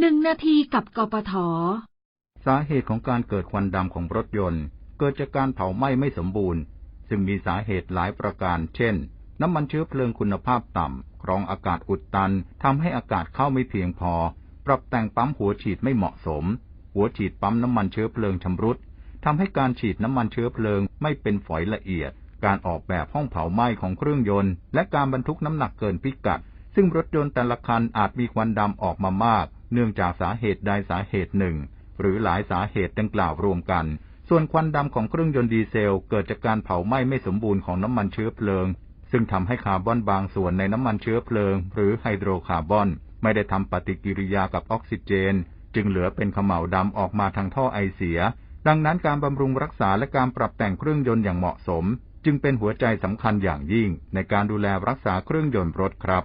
หนึ่งนาทีกับกปท สาเหตุของการเกิดควันดำของรถยนต์ เกิดจากการเผาไหม้ไม่สมบูรณ์ ซึ่งมีสาเหตุหลายประการ เช่น น้ำมันเชื้อเพลิงคุณภาพต่ำกรองอากาศอุดตันทำให้อากาศเข้าไม่เพียงพอ ปรับแต่งปั๊มหัวฉีดไม่เหมาะสม หัวฉีดปั๊มน้ำมันเชื้อเพลิงชำรุดทำให้การฉีดน้ำมันเชื้อเพลิงไม่เป็นฝอยละเอียด การออกแบบห้องเผาไหม้ของเครื่องยนต์ และการบรรทุกน้ำหนักเกินพิกัด ซึ่งรถยนต์แต่ละคันอาจมีควันดำออกมามาก เนื่องจากสาเหตุใดสาเหตุหนึ่ง หรือหลายสาเหตุดังกล่าวรวมกัน ส่วนควันดำของเครื่องยนต์ดีเซลเกิดจากการเผาไหม้ไม่สมบูรณ์ของน้ำมันเชื้อเพลิง ซึ่งทำให้คาร์บอนบางส่วนในน้ำมันเชื้อเพลิง หรือไฮโดรคาร์บอน ไม่ได้ทำปฏิกิริยากับออกซิเจน จึงเหลือเป็นขม่าวดำออกมาทางท่อไอเสีย ดังนั้นการบำรุงรักษาและการปรับแต่งเครื่องยนต์อย่างเหมาะสม จึงเป็นหัวใจสำคัญอย่างยิ่งในการดูแลรักษาเครื่องยนต์รถครับ